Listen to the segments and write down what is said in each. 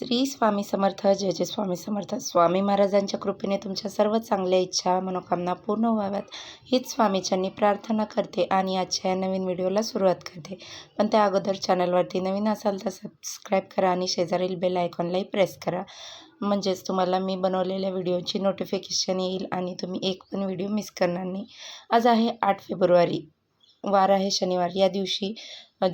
श्री स्वामी समर्थ जय जय स्वामी समर्थ. स्वामी महाराजांच्या कृपेने तुमच्या सर्व चांगल्या इच्छा मनोकामना पूर्ण व्हाव्यात. हीच स्वामीच्यांनी प्रार्थना करते आणि आजच्या या नवीन व्हिडिओला सुरुवात करते. पण त्या अगोदर चॅनलवरती नवीन असाल तर सबस्क्राईब करा आणि शेजारील बेल आयकॉनलाही प्रेस करा. म्हणजेच तुम्हाला मी बनवलेल्या व्हिडिओची नोटिफिकेशन येईल आणि तुम्ही एक पण व्हिडिओ मिस करणार नाही. आज आहे आठ फेब्रुवारी. वार आहे शनिवार. या दिवशी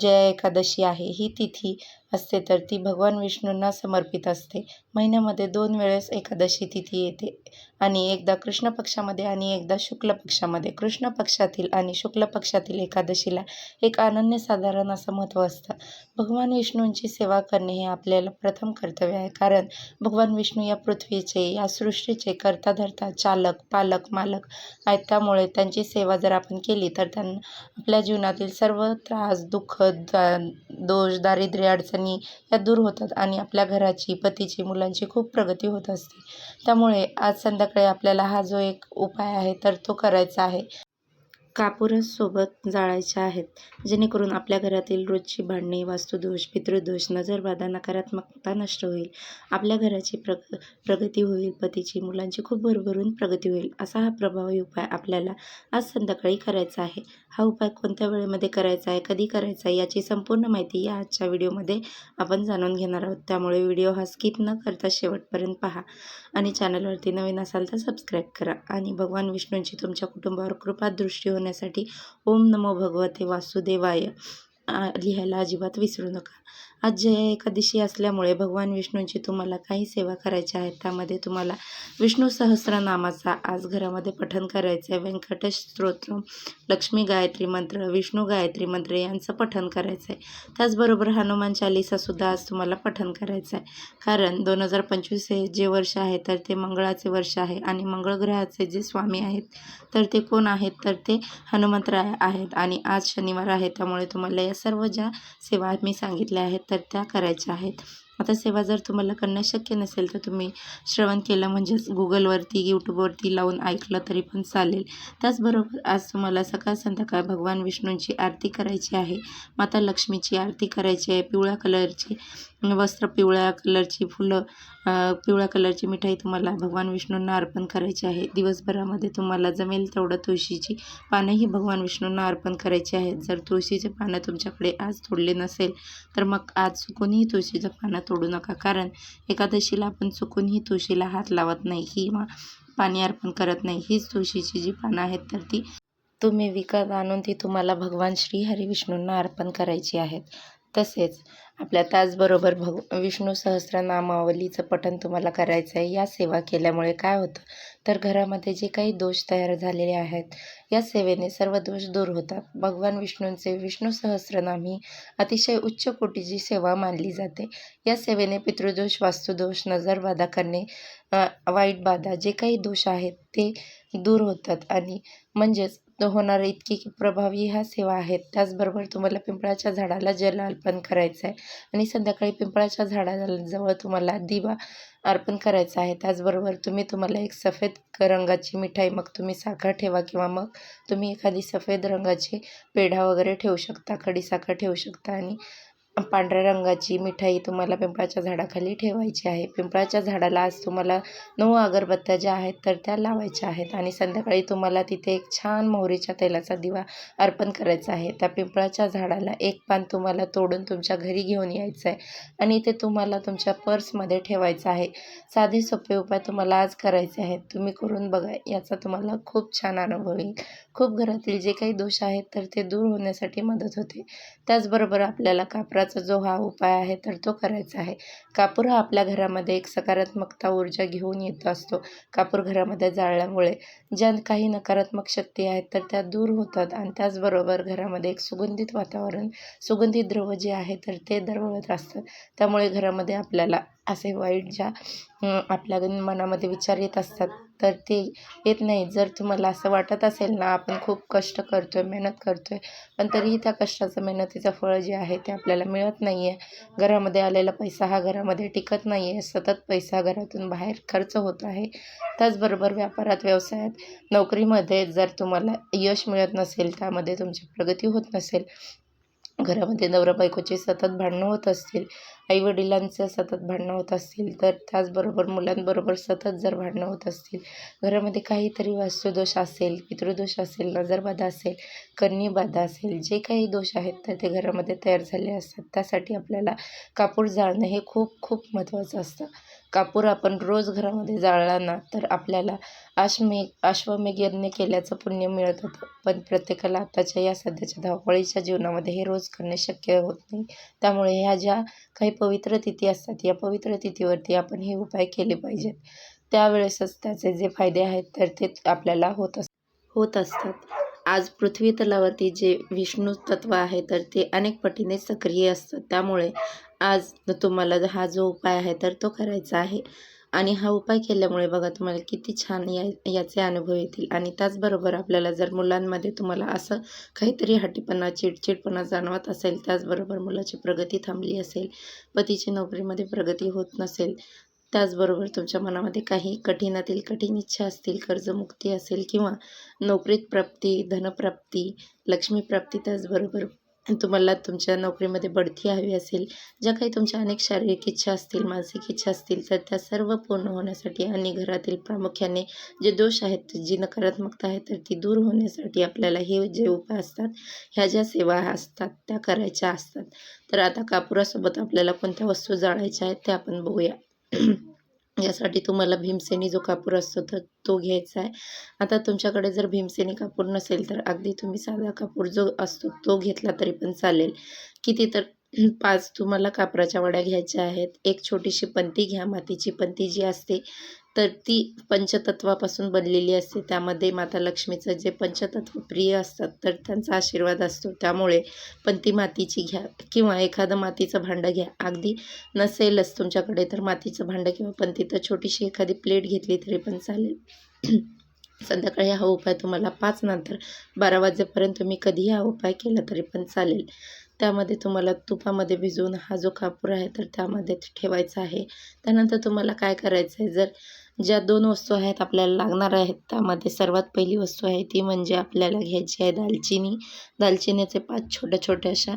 जया एकादशी आहे. ही तिथी असते तर ती भगवान विष्णूंना समर्पित असते. महिन्यामध्ये दोन वेळेस एकादशी तिथी येते आणि एकदा कृष्ण पक्षामध्ये आणि एकदा शुक्ल पक्षामध्ये. कृष्ण पक्षातील आणि शुक्ल पक्षातील एकादशीला एक अनन्यसाधारण असं महत्त्व असतं. भगवान विष्णूंची सेवा करणे हे आपल्याला प्रथम कर्तव्य आहे. कारण भगवान विष्णू या पृथ्वीचे या सृष्टीचे करता धरता चालक पालक मालक आहेत. त्यामुळे त्यांची सेवा जर आपण केली तर त्यांना आपल्या जीवनातील सर्व त्रास दुःख दोष दारिद्र्य अडचणी या दूर होतात आणि आपल्या घराची पतीची मुलांची खूप प्रगती होत असते. त्यामुळे आज संध्याकाळी आपल्याला हा जो एक उपाय आहे तर तो करायचा आहे. कापूरच सोबत जाळायच्या आहेत जेणेकरून आपल्या घरातील रोजची भांडणे वास्तुदोष पितृदोष नजरबाधा नकारात्मकता नष्ट होईल. आपल्या घराची प्रग प्रगती होईल पतीची मुलांची खूप भरभरून प्रगती होईल असा हा प्रभावी उपाय आपल्याला आज संध्याकाळी करायचा आहे. हा उपाय कोणत्या वेळेमध्ये करायचा आहे कधी करायचा आहे याची संपूर्ण माहिती या आजच्या व्हिडिओमध्ये आपण जाणून घेणार आहोत. त्यामुळे व्हिडिओ हा स्किप न करता शेवटपर्यंत पहा आणि चॅनलवरती नवीन असाल तर सबस्क्राईब करा आणि भगवान विष्णूंची तुमच्या कुटुंबावर कृपा दृष्टी करण्यासाठी ओम नमो भगवते वासुदेवाय लिहायला अजिबात विसरू नका. आज जया एकादशी असल्यामुळे भगवान विष्णूंची तुम्हाला काही सेवा करायची आहे त्यामध्ये तुम्हाला विष्णू सहस्रनामाचा आज घरामध्ये पठन करायचं आहे. व्यंकटेश स्तोत्र लक्ष्मी गायत्री मंत्र विष्णू गायत्री मंत्र यांचं पठन करायचं आहे. त्याचबरोबर हनुमान चालिसासुद्धा आज तुम्हाला पठन करायचं आहे. कारण दोन हजार पंचवीस हे जे वर्ष आहे तर ते मंगळाचे वर्ष आहे आणि मंगळग्रहाचे जे स्वामी आहेत तर ते कोण आहेत तर ते हनुमंतराय आहेत. आणि आज शनिवार आहे त्यामुळे तुम्हाला या सर्व ज्या सेवा मी सांगितल्या आहेत तर त्या करायच्या आहेत. आता सेवा जर तुम्हाला करणं शक्य नसेल तर तुम्ही श्रवण केलं म्हणजेच गुगलवरती यूट्यूबवरती लावून ऐकलं तरी पण चालेल. त्याचबरोबर आज तुम्हाला सकाळ संध्याकाळ भगवान विष्णूंची आरती करायची आहे. माता लक्ष्मीची आरती करायची आहे. पिवळ्या कलरची वस्त्र पिवळ्या कलरची फुलं पिवळ्या कलरची मिठाई तुम्हाला भगवान विष्णूंना अर्पण करायची आहे. दिवसभरामध्ये तुम्हाला जमेल तेवढं तुळशीची पानंही भगवान विष्णूंना अर्पण करायची आहेत जर तुळशीचे पानं तुमच्याकडे आज तोडले नसेल तर मग आज चुकूनही तुळशीचं पानं तोडू नका. कारण एकादशीला आपण चुकूनही तुळशीला हात लावत नाही किंवा पाणी अर्पण करत नाही. हीच तुळशीची जी पानं आहेत तर ती तुम्ही विकत आणून ती तुम्हाला भगवान श्री हरिविष्णूंना अर्पण करायची आहेत. तसेच आपल्या तासबरोबर भग विष्णू सहस्रनामावलीचं पठण तुम्हाला करायचं आहे या सेवा केल्यामुळे काय होतं? तर घरामध्ये जे काही दोष तयार झालेले आहेत या सेवेने सर्व दोष दूर होतात. भगवान विष्णूंचे विष्णू सहस्रनाम ही अतिशय उच्च कोटीची सेवा मानली जाते. या सेवेने पितृदोष वास्तुदोष नजरबाधा करणे वाईट बाधा जे काही दोष आहेत ते दूर होतात. आणि म्हणजेच होणार इतकी प्रभावी ह्या सेवा आहेत. त्याचबरोबर तुम्हाला पिंपळाच्या झाडाला जल अर्पण करायचं आहे आणि संध्याकाळी पिंपळाच्या झाडाजवळ तुम्हाला दिवा अर्पण करायचा आहे. त्याचबरोबर तुम्ही तुम्हाला एक सफेद रंगाची मिठाई मग तुम्ही साखर ठेवा किंवा मग तुम्ही एखादी सफेद रंगाची पेढा वगैरे ठेवू शकता खडीसाखर ठेवू शकता आणि पांढऱ्या रंगाची मिठाई तुम्हाला पिंपळाच्या झाडाखाली ठेवायची आहे. पिंपळाच्या झाडाला आज तुम्हाला नऊ अगरबत्त्या ज्या आहेत तर त्या लावायच्या आहेत आणि संध्याकाळी तुम्हाला तिथे एक छान मोहरीच्या तेलाचा दिवा अर्पण करायचा आहे. त्या पिंपळाच्या झाडाला एक पान तुम्हाला तोडून तुमच्या घरी घेऊन यायचं आहे आणि ते तुम्हाला तुमच्या पर्समध्ये ठेवायचं आहे. साधे सोपे उपाय तुम्हाला आज करायचे आहेत. तुम्ही करून बघा याचा तुम्हाला खूप छान अनुभव येईल. खूप घरातील जे काही दोष आहेत तर ते दूर होण्यासाठी मदत होते. त्याचबरोबर आपल्याला महत्त्वाचा जो हा उपाय आहे तर तो करायचा आहे. कापूर हा आपल्या घरामध्ये एक सकारात्मकता ऊर्जा घेऊन येत असतो. कापूर घरामध्ये जाळल्यामुळे ज्या काही नकारात्मक शक्ती आहेत तर त्या दूर होतात आणि त्याचबरोबर घरामध्ये एक सुगंधित वातावरण सुगंधित द्रव जे आहे तर ते दरवळत असतात त्यामुळे घरामध्ये आपल्याला असे वाईट ज्या आपल्या मनामध्ये विचार येत असतात तर ते येत नाही. जर तुम्हाला असं वाटत असेल ना आपण खूप कष्ट करतो आहे मेहनत करतो आहे पण तरीही त्या कष्टाचं मेहनतीचं फळ जे आहे ते आपल्याला मिळत नाही आहे घरामध्ये आलेला पैसा हा घरामध्ये टिकत नाही आहे सतत पैसा घरातून बाहेर खर्च होत आहे. त्याचबरोबर व्यापारात व्यवसायात नोकरीमध्ये जर तुम्हाला यश मिळत नसेल त्यामध्ये तुमची प्रगती होत नसेल घरामध्ये नवरा बायकोची सतत भांडणं होत असतील आईवडिलांचं सतत भांडणं होत असतील तर त्याचबरोबर मुलांबरोबर सतत जर भांडणं होत असतील घरामध्ये काहीतरी वास्तुदोष असेल पितृदोष असेल नजरबाधा असेल कन्नीबाधा असेल जे काही दोष आहेत तर ते घरामध्ये तयार झाले असतात. त्यासाठी आपल्याला कापूर जाळणं हे खूप खूप महत्त्वाचं असतं. कापूर आपण रोज घरामध्ये जाळला ना तर आपल्याला अश्वमेघ अश्वमेघ यज्ञ केल्याचं पुण्य मिळत होतं. पण प्रत्येकाला आताच्या या सध्याच्या धावपळीच्या जीवनामध्ये हे रोज करणे शक्य होत नाही. त्यामुळे ह्या ज्या काही पवित्र तिथी असतात या पवित्र तिथीवरती आपण हे उपाय केले पाहिजेत. त्यावेळेसच त्याचे जे फायदे आहेत तर ते आपल्याला होत अस होत असतात. आज पृथ्वी तलावरती जे विष्णू तत्व आहे तर ते अनेक पटीने सक्रिय असतं. त्यामुळे आज तुम्हाला हा जो उपाय आहे तर तो करायचा आहे. आणि हा उपाय केल्यामुळे बघा तुम्हाला किती छान या याचे अनुभव येतील. आणि त्याचबरोबर आपल्याला जर मुलांमध्ये तुम्हाला असं काहीतरी हट्टीपणा चिडचिडपणा जाणवत असेल त्याचबरोबर मुलाची प्रगती थांबली असेल पतीची नोकरीमध्ये प्रगती होत नसेल त्याचबरोबर तुमच्या मनामध्ये काही कठीणातील कठीण इच्छा असतील कर्जमुक्ती असेल किंवा नोकरीत प्राप्ती धनप्राप्ती लक्ष्मीप्राप्ती त्याचबरोबर तुम्हाला तुमच्या नोकरीमध्ये बढती हवी असेल ज्या काही तुमच्या अनेक शारीरिक इच्छा असतील मानसिक इच्छा असतील तर त्या सर्व पूर्ण होण्यासाठी आणि घरातील प्रामुख्याने जे दोष आहेत जी नकारात्मकता आहे तर ती दूर होण्यासाठी आपल्याला हे जे उपाय असतात ह्या ज्या सेवा असतात त्या करायच्या असतात. तर आता कापुरासोबत आपल्याला कोणत्या वस्तू जाळायच्या आहेत त्या आपण बघूया. यासाठी तुम्हाला भीमसेनी जो कापूर असतो तर तो घ्यायचा आहे. आता तुमच्याकडे जर भीमसेनी कापूर नसेल तर अगदी तुम्ही साधा कापूर जो असतो तो घेतला तरी पण चालेल. किती तर पाच तुम्हाला कापराच्या वड्या घ्यायच्या आहेत. एक छोटीशी पंती घ्या. मातीची पंती जी असते तर ती पंचतत्वापासून बनलेली असते. त्यामध्ये माता लक्ष्मीचं जे पंचतत्व प्रिय असतात तर त्यांचा आशीर्वाद असतो. त्यामुळे पंती मातीची घ्या किंवा एखादं मातीचं भांडं घ्या. अगदी नसेलच तुमच्याकडे तर मातीचं भांडं किंवा पंती तर छोटीशी एखादी प्लेट घेतली तरी पण चालेल. संध्याकाळी हा उपाय तुम्हाला पाच नंतर बारा वाजेपर्यंत तुम्ही कधीही हा उपाय केला तरी पण चालेल. त्यामध्ये तुम्हाला तुपामध्ये भिजवून हा जो कापूर आहे तर त्यामध्ये ठेवायचा आहे. त्यानंतर तुम्हाला काय करायचं आहे जर ज्या दोन वस्तू आहेत आपल्याला लागणार आहेत त्यामध्ये सर्वात पहिली वस्तू आहे ती म्हणजे आपल्याला घ्यायची आहे दालचिनी. दालचिनीचे पाच छोट्या छोट्या अशा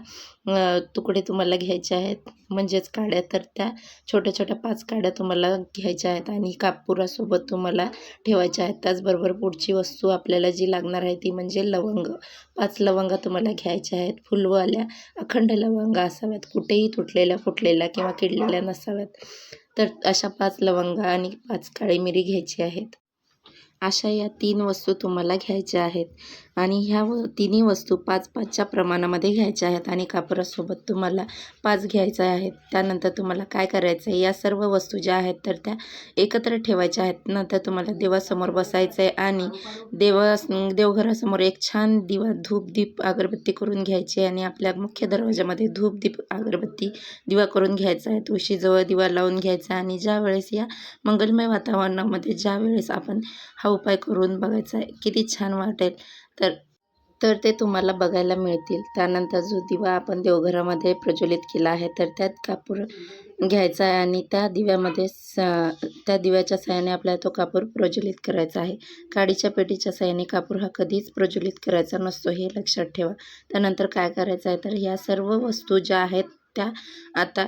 तुकडे तुम्हाला घ्यायचे आहेत. म्हणजेच काड्या तर त्या छोट्या छोट्या पाच काड्या तुम्हाला घ्यायच्या आहेत आणि कापुरासोबत तुम्हाला ठेवायच्या आहेत. त्याचबरोबर पुढची वस्तू आपल्याला जी लागणार आहे ती म्हणजे लवंग. पाच लवंगा तुम्हाला घ्यायच्या आहेत. फुलवाल्या अखंड लवंगा असाव्यात. कुठेही तुटलेल्या फुटलेल्या किंवा किडलेल्या नसाव्यात. तर अशा पाच लवंगा आणि पाच काळी मिरी घ्यायची आहेत. अशा या तीन वस्तू तुम्हाला घ्यायच्या आहेत. आणि ह्या व तिन्ही वस्तू पाच पाचच्या प्रमाणामध्ये घ्यायच्या आहेत आणि कापरासोबत तुम्हाला पाच घ्यायचा आहेत. त्यानंतर तुम्हाला काय करायचं आहे या सर्व वस्तू ज्या आहेत तर त्या एकत्र ठेवायच्या आहेत. नंतर तुम्हाला देवासमोर बसायचं आहे आणि देवा देवघरासमोर एक छान दिवा धूप दीप अगरबत्ती करून घ्यायची आणि आपल्या मुख्य दरवाजामध्ये धूप दीप अगरबत्ती दिवा करून घ्यायचा आहे. तुळशीजवळ दिवा लावून घ्यायचा आणि ज्या वेळेस या मंगलमय वातावरणामध्ये ज्या वेळेस आपण हा उपाय करून बघायचा आहे किती छान वाटेल. तर तर ते तुम्हाला बघायला मिळतील. त्यानंतर जो दिवा आपण देवघरामध्ये प्रज्वलित केला आहे तर त्यात कापूर घ्यायचा आहे आणि त्या दिव्यामध्ये स त्या दिव्याच्या साह्याने आपल्याला तो कापूर प्रज्वलित करायचा आहे. काडीच्या पेटीच्या साह्याने कापूर हा कधीच प्रज्वलित करायचा नसतो हे लक्षात ठेवा. त्यानंतर काय करायचं आहे तर ह्या सर्व वस्तू ज्या आहेत त्या आता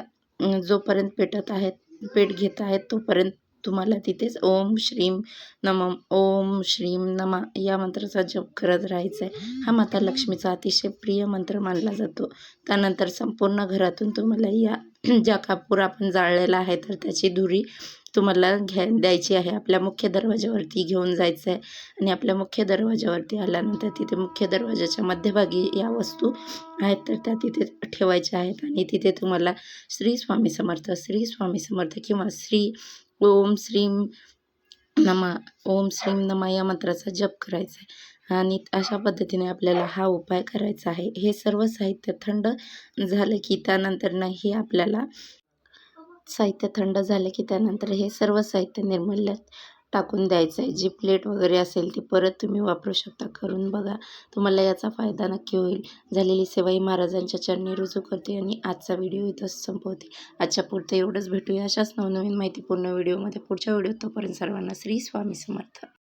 जोपर्यंत पेटत आहेत पेट घेत आहेत तोपर्यंत तुम्हाला तिथेच ओम श्रीम नम ओम श्रीम नमा या मंत्राचा जप करत राहायचा आहे हा माता लक्ष्मीचा अतिशय प्रिय मंत्र मानला जातो. त्यानंतर संपूर्ण घरातून तुम्हाला या ज्या कापूर आपण जाळलेला आहे तर त्याची धुरी तुम्हाला घ्या द्यायची आहे. आपल्या मुख्य दरवाज्यावरती घेऊन जायचं आहे आणि आपल्या मुख्य दरवाज्यावरती आल्यानंतर तिथे मुख्य दरवाजाच्या मध्यभागी या वस्तू आहेत तर त्या तिथे ठेवायच्या आहेत. आणि तिथे तुम्हाला श्री स्वामी समर्थ श्री स्वामी समर्थ किंवा श्री ओम श्रीम नमा. ओम श्रीम नमा या मंत्राचा जप करायचा आहे आणि अशा पद्धतीने आपल्याला हा उपाय करायचा आहे. हे सर्व साहित्य थंड झालं की त्यानंतरनं हे आपल्याला साहित्य थंड झालं की त्यानंतर हे सर्व साहित्य निर्मल्यात टाकून द्यायचं आहे जी प्लेट वगैरे असेल ती परत तुम्ही वापरू शकता. करून बघा. तुम्हाला याचा फायदा नक्की होईल. झालेली सेवाही महाराजांच्या चरणी रुजू करते आणि आजचा व्हिडिओ इथंच संपवते. आजच्या पुरतं एवढंच भेटूया. अशाच नवनवीन माहितीपूर्ण व्हिडिओमध्ये पुढच्या व्हिडिओ तोपर्यंत सर्वांना श्री स्वामी समर्थ.